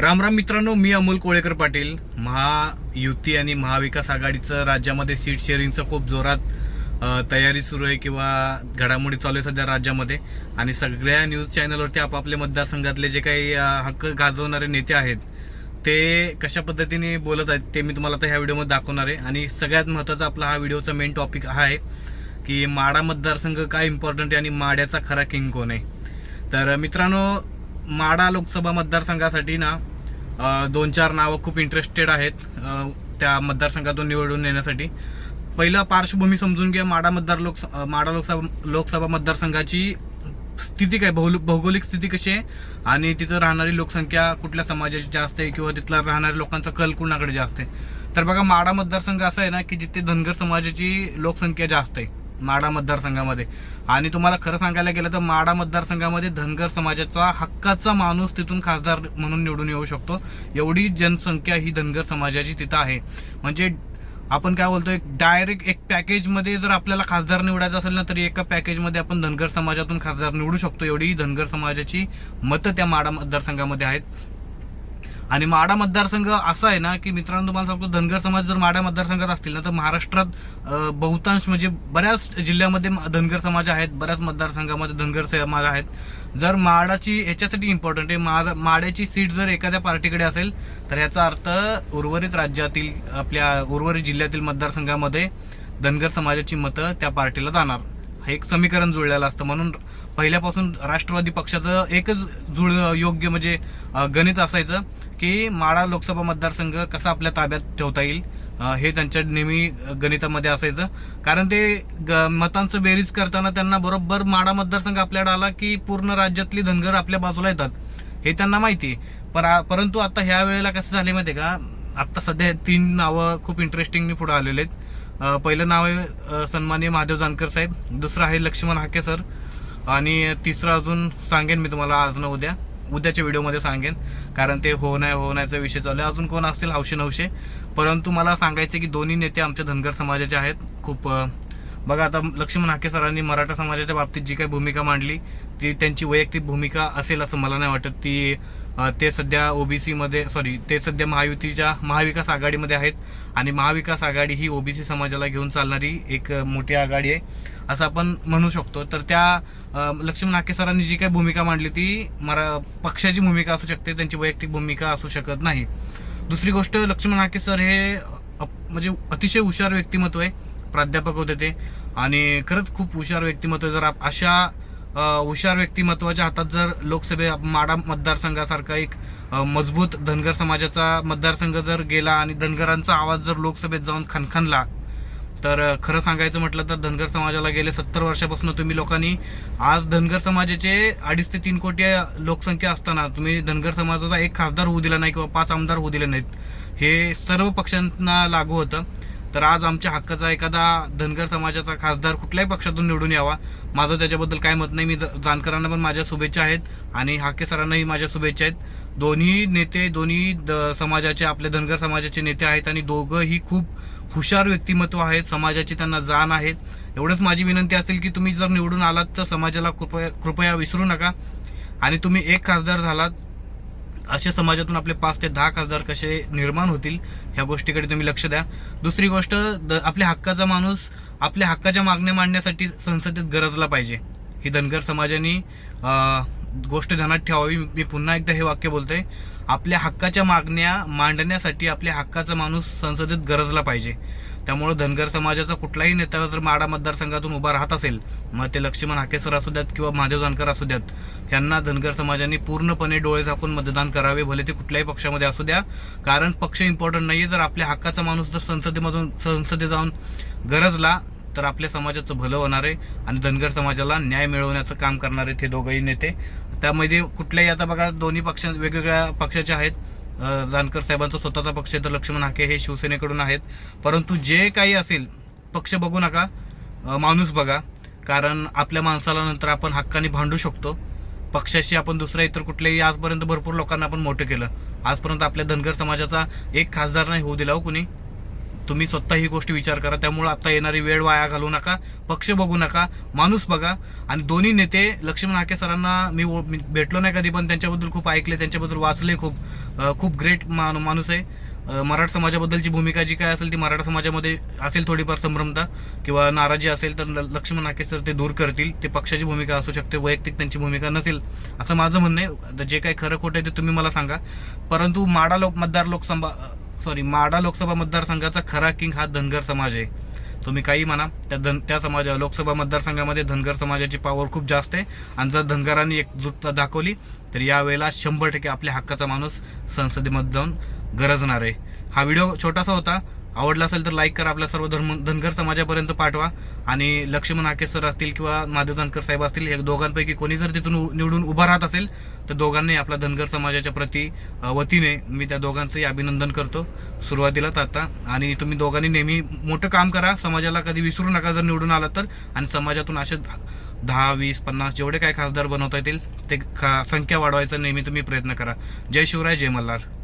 राम राम मित्रांनो मी अमोल कोळेकर पाटील. महायुती आणि महाविकास आघाडीचं राज्यामध्ये सीट शेअरिंगचं खूप जोरात तयारी सुरू आहे किंवा घडामोडी चालू आहे सध्या राज्यामध्ये. आणि सगळ्या न्यूज चॅनलवरती आपापल्या मतदारसंघातले जे काही हक्क गाजवणारे नेते आहेत ते कशा पद्धतीने बोलत आहेत ते मी तुम्हाला आता ह्या व्हिडिओमध्ये दाखवणार आहे. आणि सगळ्यात महत्त्वाचा आपला हा व्हिडिओचा मेन टॉपिक हा आहे की माडा मतदारसंघ काय इम्पॉर्टंट आहे आणि माड्याचा खरा किंग कोण आहे? तर मित्रांनो माडा लोकसभा मतदारसंघासाठी ना दोन चार नावं खूप इंटरेस्टेड आहेत त्या मतदारसंघातून निवडून येण्यासाठी पहिलं पार्श्वभूमी समजून घ्या माडा मतदार लोक माडा लोकसभा लोकसभा मतदारसंघाची स्थिती काय भौल- भौगोलिक स्थिती कशी आहे? आणि तिथं राहणारी लोकसंख्या कुठल्या समाजाची जास्त आहे किंवा तिथला राहणाऱ्या लोकांचा कल कुणाकडे जास्त आहे? तर बघा माडा मतदारसंघ असा आहे ना की जिथे धनगर समाजाची लोकसंख्या जास्त आहे माडा मतदारसंघामध्ये. आणि तुम्हाला खरं सांगायला गेलं तर माडा मतदारसंघामध्ये धनगर समाजाचा हक्काचा माणूस तिथून खासदार म्हणून निवडून येऊ शकतो. एवढी जनसंख्या ही धनगर समाजाची तिथं आहे. म्हणजे आपण काय बोलतोय डायरेक्ट एक पॅकेजमध्ये जर आपल्याला खासदार निवडायचं असेल ना तरी एका पॅकेजमध्ये आपण धनगर समाजातून खासदार निवडू शकतो. एवढी धनगर समाजाची मतं त्या माडा मतदारसंघामध्ये आहेत. आणि माडा मतदारसंघ असा आहे ना की मित्रांनो तुम्हाला सांगतो धनगर समाज जर माडा मतदारसंघात असतील ना तर महाराष्ट्रात बहुतांश म्हणजे बऱ्याच जिल्ह्यामध्ये धनगर समाज आहेत बऱ्याच मतदारसंघामध्ये धनगर समाज आहेत. जर माडाची ह्याच्यासाठी इम्पॉर्टंट आहे माड माड्याची सीट जर एखाद्या पार्टीकडे असेल तर ह्याचा अर्थ उर्वरित राज्यातील आपल्या उर्वरित जिल्ह्यातील मतदारसंघामध्ये धनगर समाजाची मतं त्या पार्टीला जाणार. हे एक समीकरण जुळलेलं असतं. म्हणून पहिल्यापासून राष्ट्रवादी पक्षाचं एकच जुळ योग्य म्हणजे गणित असायचं. की माळा लोकसभा मतदारसंघ कसा आपल्या ताब्यात ठेवता येईल? हे त्यांच्या नेहमी गणितामध्ये असायचं. कारण ते ग- मतांचं बेरीज करताना त्यांना बरोबर माडा मतदारसंघ आपल्याकडे आला की पूर्ण राज्यातली धनगर आपल्या बाजूला येतात. हे त्यांना माहिती आहे. पर परंतु आता ह्या वेळेला कसं झाले माहिती आहे का? आता सध्या तीन नावं खूप इंटरेस्टिंगली पुढे आलेले आहेत. पहिलं नाव आहे सन्माननीय महादेव जानकर साहेब. दुसरं आहे लक्ष्मण हाके सर. आणि तिसरं अजून सांगेन मी तुम्हाला आज ना उद्या. उद्याच्या व्हिडिओमध्ये सांगेन. कारण ते हो नाही हो नाहीचा विषय चालू आहे. अजून कोण असतील? हौशे नवशे परंतु मला सांगायचं की दोन्ही नेते आमच्या धनगर समाजाचे आहेत. खूप बघा आता लक्ष्मण हाके सरांनी मराठा समाजाच्या बाबतीत जी काही भूमिका मांडली ती त्यांची वैयक्तिक भूमिका असेल असं मला नाही वाटत. ती ते सध्या ओबीसीमध्ये सॉरी ते सध्या महायुतीच्या महाविकास आघाडीमध्ये आहेत. आणि महाविकास आघाडी ही ओबीसी समाजाला घेऊन चालणारी एक मोठी आघाडी आहे. असं आपण म्हणू शकतो. तर त्या लक्ष्मण हाके सरांनी जी काही भूमिका मांडली ती मरा पक्षाची भूमिका असू शकते त्यांची वैयक्तिक भूमिका असू शकत नाही. दुसरी गोष्ट लक्ष्मण हाके सर हे म्हणजे अतिशय हुशार व्यक्तिमत्व आहे प्राध्यापक होते ते. आणि खरंच खूप हुशार व्यक्तिमत्व आहे. जर आप- अशा हुशार व्यक्तिमत्वाच्या हातात जर लोकसभे माडा मतदारसंघासारखा एक मजबूत धनगर समाजाचा मतदारसंघ जर गेला आणि धनगरांचा आवाज जर लोकसभेत जाऊन खनखनला तर खरं सांगायचं म्हटलं तर धनगर समाजाला गेले सत्तर वर्षापासून तुम्ही लोकांनी आज धनगर समाजाचे अडीच ते तीन कोटी लोकसंख्या असताना तुम्ही धनगर समाजाचा एक खासदार होऊ दिला नाही किंवा पाच आमदार होऊ दिले नाहीत. हे सर्व पक्षांना लागू होतं. तर आज आमच्या हक्काचा एखादा धनगर समाजाचा खासदार कुठल्याही पक्षातून निवडून यावा. माझं त्याच्याबद्दल काय मत नाही. मी जानकरांना पण माझ्या शुभेच्छा आहेत आणि हाके सरांनाही माझ्या शुभेच्छा आहेत. दोन्ही नेते दोन्ही द- समाजाचे आपले धनगर समाजाचे नेते आहेत आणि दोघंही खूप हुशार व्यक्तिमत्व आहेत समाजाची त्यांना जाण आहेत एवढंच माझी विनंती असेल की तुम्ही जर निवडून आलात तर समाजाला कृपया कृपया विसरू नका. आणि तुम्ही एक खासदार झालात असे समाजातून आपले पाच ते दहा खासदार कसे निर्माण होतील ह्या गोष्टीकडे तुम्ही लक्ष द्या. दुसरी गोष्ट द- आपल्या हक्काचा माणूस आपल्या हक्काच्या मागण्या मांडण्यासाठी संसदेत गरजला पाहिजे. ही धनगर समाजाने गोष्ट ध्यानात ठेवावी. मी पुन्हा एकदा हे वाक्य बोलतोय. आपल्या हक्काच्या मागण्या मांडण्यासाठी आपल्या हक्काचा माणूस संसदेत गरजला पाहिजे. त्यामुळे धनगर समाजाचा कुठलाही नेता जर माडा मतदारसंघातून उभा राहत असेल मग ते लक्ष्मण हाकेसर असू द्यात किंवा महादेव जानकर असू द्यात यांना धनगर समाजाने पूर्णपणे डोळे झाकून मतदान करावे भले ते कुठल्याही पक्षामध्ये असू द्या. कारण पक्ष इम्पॉर्टंट नाही आहे जर आपल्या हक्काचा माणूस जर संसदेमधून संसदेत जाऊन गरजला तर आपल्या समाजाचं भलं होणार आहे आणि धनगर समाजाला न्याय मिळवण्याचं काम करणारे ते दोघंही नेते. त्यामध्ये कुठल्याही आता बघा दोन्ही पक्ष वेगवेगळ्या पक्षाचे आहेत जानकर साहेबांचा स्वतःचा पक्ष तर लक्ष्मण हाके हे शिवसेनेकडून आहेत. परंतु जे काही असेल पक्ष बघू नका माणूस बघा. कारण आपल्या माणसाला नंतर आपण हक्काने भांडू शकतो. पक्षाशी आपण दुसऱ्या इतर कुठल्याही आजपर्यंत भरपूर लोकांना आपण मोठं केलं. आजपर्यंत आपल्या धनगर समाजाचा एक खासदार नाही होऊ दिला हो कुणी. तुम्ही स्वतः ही गोष्ट विचार करा. त्यामुळे आता येणारी वेळ वाया घालू नका पक्ष बघू नका माणूस बघा. आणि दोन्ही नेते लक्ष्मण हाके सरांना मी मी भेटलो नाही कधी पण त्यांच्याबद्दल खूप ऐकले त्यांच्याबद्दल वाचले खूप. खूप ग्रेट माणूस आहे. मराठा समाजाबद्दलची भूमिका जी काय असेल ती मराठा समाजामध्ये असेल थोडीफार संभ्रमता किंवा नाराजी असेल तर ल- लक्ष्मण नाके सर ते दूर करतील. ते पक्षाची भूमिका असू शकते वैयक्तिक त्यांची भूमिका नसेल असं माझं म्हणणं आहे. जे काही खरं खोटं आहे ते तुम्ही मला सांगा. परंतु माडा लोक मतदार लोकसभा सॉरी माडा लोकसभा मतदारसंघाचा खरा किंग हा धनगर समाज आहे. तुम्ही काही म्हणा त्या धन त्या समाजा लोकसभा मतदारसंघामध्ये धनगर समाजाची पॉवर खूप जास्त आहे. आणि जर धनगरांनी एकजुटता दाखवली तर यावेळेला शंभर टक्के आपल्या हक्काचा माणूस संसदेमध्ये जाऊन गरजणार आहे. हा व्हिडिओ छोटासा होता. आवडला असेल तर लाईक करा. आपल्या सर्व धर्म धनगर समाजापर्यंत पाठवा. आणि लक्ष्मण आके सर असतील किंवा माधव धनकर साहेब असतील या दोघांपैकी कोणी जर तिथून उ- निवडून उभा राहत असेल तर दोघांनी आपल्या धनगर समाजाच्या प्रती वतीने मी त्या दोघांचंही अभिनंदन करतो. सुरुवातीलाच आता. आणि तुम्ही दोघांनी नेहमी मोठं काम करा. समाजाला कधी विसरू नका जर निवडून आला तर. आणि समाजातून असे दहा वीस पन्नास जेवढे काय खासदार बनवता येतील ते खा- संख्या वाढवायचा नेहमी तुम्ही प्रयत्न करा. जय शिवराय जय मल्हार.